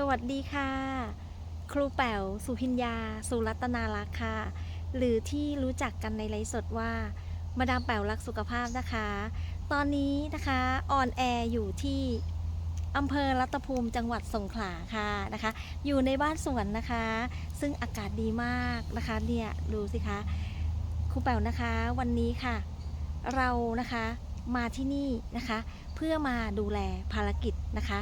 สวัสดีค่ะ ครูแป๋วสุพิญญา สุรัตนารักค่ะ หรือที่รู้จักกันในไลฟ์สดว่า มาดามแป๋วรักสุขภาพนะคะ ตอนนี้นะคะออนแอร์อยู่ที่อำเภอรัตภูมิจังหวัดสงขลาค่ะนะคะ อยู่ในบ้านสวนนะคะ ซึ่งอากาศดีมากนะคะเนี่ยดูสิคะครูแป๋วนะคะวันนี้ค่ะ เรานะคะมาที่นี่นะคะ เพื่อมาดูแลภารกิจนะคะ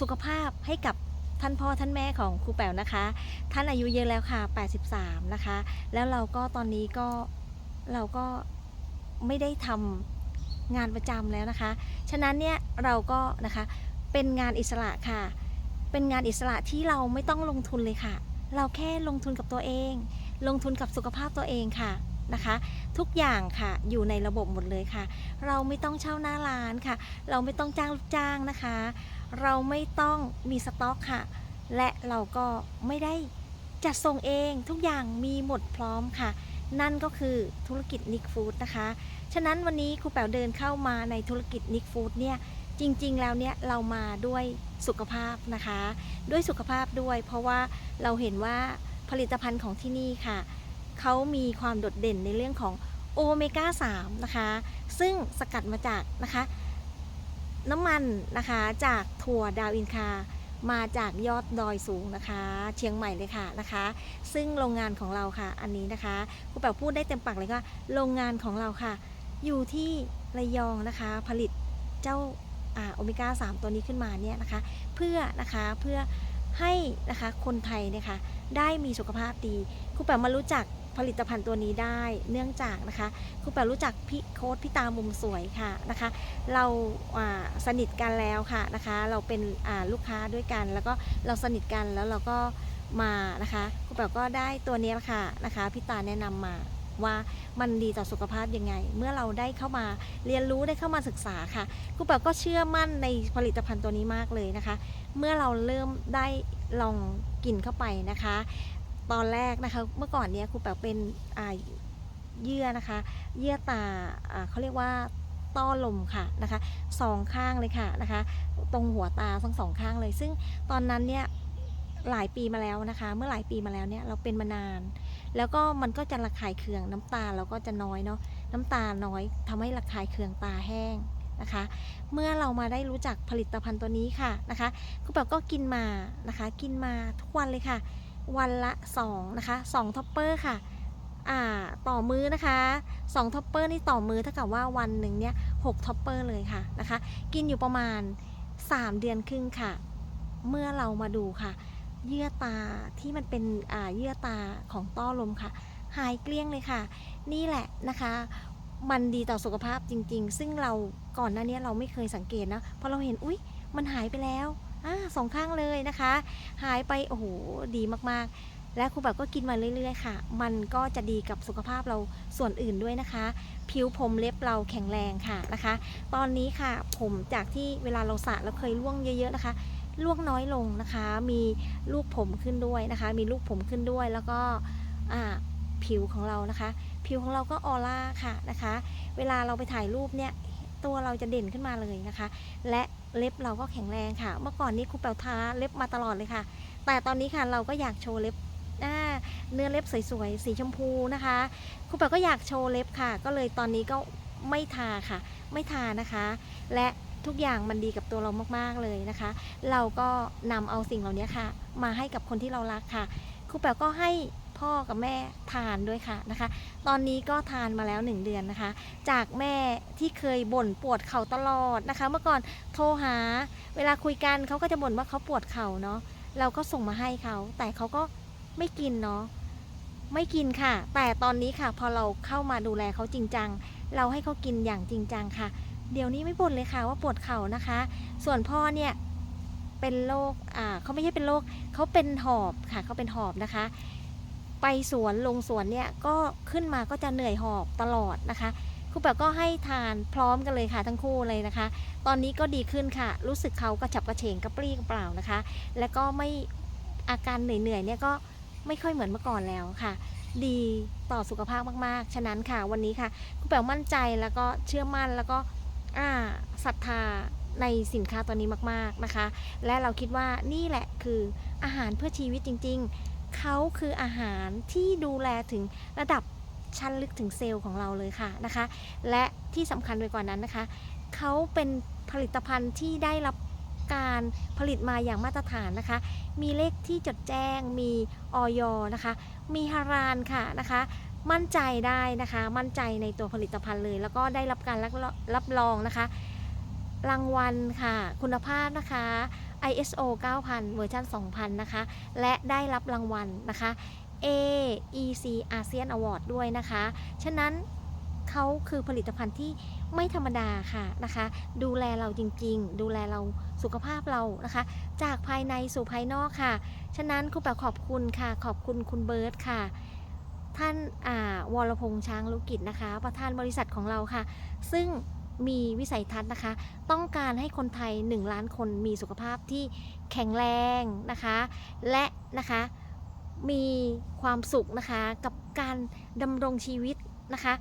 สุขภาพให้กับ ท่านพ่อท่านแม่ของครูแป๋วนะคะ ท่านอายุเยอะแล้วค่ะ 83 นะคะ แล้วเราก็ตอนนี้ก็เราก็ไม่ได้ทำงานประจำแล้วนะคะ ฉะนั้นเนี่ยเราก็นะคะเป็นงานอิสระค่ะ เป็นงานอิสระที่เราไม่ต้องลงทุนเลยค่ะ เราแค่ลงทุนกับตัวเอง ลงทุนกับสุขภาพตัวเองค่ะ นะคะ ทุกอย่างค่ะอยู่ในระบบหมดเลยค่ะ เราไม่ต้องเช่าหน้าร้านค่ะ เราไม่ต้องจ้างลูกจ้างนะคะ เราไม่ต้องมีสต็อกค่ะ และเราก็ไม่ได้จัดส่งเองทุกอย่างมีหมดพร้อมค่ะ นั่นก็คือธุรกิจนิกฟู้ดนะคะ ฉะนั้นวันนี้ครูแป๋วเดินเข้ามาในธุรกิจนิกฟู้ดเนี่ยจริงๆ แล้วเนี่ยเรามาด้วยสุขภาพนะคะ ด้วยสุขภาพด้วย เพราะว่าเราเห็นว่าผลิตภัณฑ์ของที่นี่ค่ะ เขามีความโดดเด่นในเรื่องของโอเมก้า3นะคะ ซึ่งสกัดมาจากนะคะน้ำมันนะคะจากถั่วดาวอินคา มาจากยอดดอยสูงนะคะ เชียงใหม่เลยค่ะนะคะ ซึ่งโรงงานของเราค่ะ อันนี้นะคะครูแป๋วพูดได้เต็มปากเลยว่าโรงงานของเราค่ะ อยู่ที่ระยองนะคะ ผลิตเจ้าโอเมก้า3 ตัวนี้ขึ้นมาเนี่ยนะคะ เพื่อนะคะเพื่อให้นะคะคนไทยเนี่ยค่ะได้มีสุขภาพดีครูแป๋วมารู้จัก ผลิตภัณฑ์ตัวนี้ได้เนื่องจากนะคะครูแป๋วรู้จักพี่โค้ดพี่ตามุมสวยค่ะนะคะ เราสนิทกันแล้วค่ะนะคะ เราเป็นลูกค้าด้วยกัน แล้วก็เราสนิทกันแล้วเราก็มานะคะครูแป๋วก็ได้ตัวนี้ละค่ะนะคะพี่ตาแนะนำมาว่ามันดีต่อสุขภาพยังไง เมื่อเราได้เข้ามาเรียนรู้ได้เข้ามาศึกษาค่ะครูแป๋วก็เชื่อมั่นในผลิตภัณฑ์ตัวนี้มากเลยนะคะ เมื่อเราเริ่มได้ลองกินเข้าไปนะคะ ตอนแรกนะคะเมื่อก่อนเนี้ยครูแป๋วเป็นเยื่อนะคะ เยื่อตาอเขาเรียกว่าต้อลมค่ะนะคะสองข้างเลยค่ะนะคะ ตรงหัวตาทั้งสองข้างเลย ซึ่งตอนนั้นเนี่ยหลายปีมาแล้วนะคะ เมื่อหลายปีมาแล้วเนี่ยเราเป็นมานาน แล้วก็มันก็จะระคายเคืองน้ำตาเราก็จะน้อยเนาะน้ำตาน้อยทำให้ระคายเคืองตาแห้งนะคะ เมื่อเรามาได้รู้จักผลิตภัณฑ์ตัวนี้ค่ะนะคะครูแป๋ก็กินมานะคะ กินมาทุกวันเลยค่ะ วันละ 2 นะคะ 2ท็อปเปอร์ค่ะต่อมื้อนะคะ2ท็อปเปอร์นี่ต่อมื้อเท่ากับว่าวันหนึ่งเนี่ย6ท็อปเปอร์เลยค่ะนะคะ กินอยู่ประมาณ 3 เดือนครึ่งค่ะ เมื่อเรามาดูค่ะ เยื่อตาที่มันเป็นเยื่อตาของต้อลมค่ะ หายเกลี้ยงเลยค่ะ นี่แหละนะคะ มันดีต่อสุขภาพจริง ๆ ซึ่งเราก่อนหน้านี้เราไม่เคยสังเกตนะพอเราเห็นอุ๊ย มันหายไปแล้ว อ่าสองข้างเลยนะคะ หายไปโอ้โหดีมากๆ และครูแบบก็กินมาเรื่อยๆค่ะ มันก็จะดีกับสุขภาพเราส่วนอื่นด้วยนะคะ ผิวผมเล็บเราแข็งแรงค่ะนะคะ ตอนนี้ค่ะผมจากที่เวลาเราสระเราเคยร่วงเยอะๆนะคะร่วงน้อยลงนะคะ มีลูกผมขึ้นด้วยนะคะ มีลูกผมขึ้นด้วย แล้วก็ผิวของเรานะคะ ผิวของเราก็ออร่าค่ะนะคะ เวลาเราไปถ่ายรูปเนี่ย ตัวเราจะเด่นขึ้นมาเลยนะคะ และเล็บเราก็แข็งแรงค่ะ เมื่อก่อนนี้ครูแป๋วทาเล็บมาตลอดเลยค่ะ แต่ตอนนี้ค่ะเราก็อยากโชว์เล็บอ่าเนื้อเล็บสวยๆสีชมพูนะคะครูแป๋วก็อยากโชว์เล็บค่ะ ก็เลยตอนนี้ก็ไม่ทาค่ะ ไม่ทานะคะ และทุกอย่างมันดีกับตัวเรามากๆเลยนะคะ เราก็นำเอาสิ่งเหล่านี้ค่ะ มาให้กับคนที่เรารักค่ะครูแป๋วก็ให้ พ่อกับแม่ทานด้วยค่ะนะคะ ตอนนี้ก็ทานมาแล้ว 1 เดือนนะคะ จากแม่ที่เคยบ่นปวดเข่าตลอดนะคะ เมื่อก่อนโทรหา เวลาคุยกันเขาก็จะบ่นว่าเขาปวดเข่าเนาะเราก็ส่งมาให้เขาแต่เขาก็ไม่กินเนาะไม่กินค่ะ แต่ตอนนี้ค่ะ พอเราเข้ามาดูแลเขาจริงจังเราให้เขากินอย่างจริงจังค่ะ เดี๋ยวนี้ไม่บ่นเลยค่ะว่าปวดเข่านะคะ ส่วนพ่อเนี่ยเป็นโรค อ่าเขาไม่ใช่เป็นโรคเขาเป็นหอบค่ะเขาเป็นหอบนะคะ ไปสวนลงสวนเนี่ยก็ขึ้นมาก็จะเหนื่อยหอบตลอดนะคะครูแป๋วก็ให้ทานพร้อมกันเลยค่ะทั้งคู่เลยนะคะ ตอนนี้ก็ดีขึ้นค่ะ รู้สึกเขากระฉับกระเฉงกระปรี้กระเปล่านะคะ แล้วก็ไม่อาการเหนื่อยๆเนี่ยก็ไม่ค่อยเหมือนเมื่อก่อนแล้วค่ะ ดีต่อสุขภาพมากๆ ฉะนั้นค่ะวันนี้ค่ะครูแป๋วมั่นใจแล้วก็เชื่อมั่นแล้วก็อ่าศรัทธาในสินค้าตัวนี้มากๆนะคะ และเราคิดว่านี่แหละคืออาหารเพื่อชีวิตจริง ๆ เขาคืออาหารที่ดูแลถึงระดับชั้นลึกถึงเซลล์ของเราเลยค่ะนะคะ และที่สำคัญไปกว่านั้นนะคะ เขาเป็นผลิตภัณฑ์ที่ได้รับการผลิตมาอย่างมาตรฐานนะคะ มีเลขที่จดแจ้ง มีออยนะคะ มีฮารานค่ะนะคะ มั่นใจได้นะคะ มั่นใจในตัวผลิตภัณฑ์เลย แล้วก็ได้รับการรับรับรองนะคะ รางวัลค่ะ คุณภาพนะคะ ISO 9000 เวอร์ชัน2000 นะคะ และได้รับรางวัลนะคะ AEC ASEAN Award ด้วยนะคะ ฉะนั้นเขาคือผลิตภัณฑ์ที่ไม่ธรรมดาค่ะนะคะ ดูแลเราจริงๆ ดูแลเราสุขภาพเรานะคะ จากภายในสู่ภายนอกค่ะ ฉะนั้นครูแป๋วขอบคุณค่ะ ขอบคุณคุณเบิร์ตค่ะ ท่านอ่าวรพงษ์ช้างลุกิจนะคะ ประธานบริษัทของเราค่ะ ซึ่ง มีวิสัยทัศน์นะคะ ต้องการให้คนไทย 1 ล้านคนมีสุขภาพที่แข็งแรงนะคะ และนะคะมีความสุขนะคะกับการดำรงชีวิตนะคะ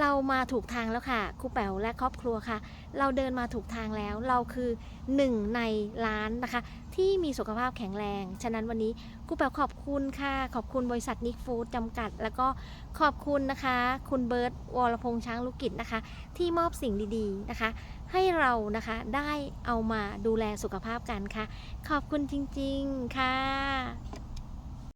เรามาถูกทางแล้วค่ะครูแป๋วและครอบครัวค่ะ เราเดินมาถูกทางแล้ว เราคือหนึ่งในล้านนะคะ ที่มีสุขภาพแข็งแรง ฉะนั้นวันนี้ครูแป๋วขอบคุณค่ะ ขอบคุณบริษัทนิกฟู้ดจำกัด แล้วก็ขอบคุณนะคะ คุณเบิร์ตวรพงษ์ช้างลูกกิจนะคะ ที่มอบสิ่งดีๆนะคะ ให้เรานะคะได้เอามาดูแลสุขภาพกันค่ะ ขอบคุณจริง ๆ ค่ะ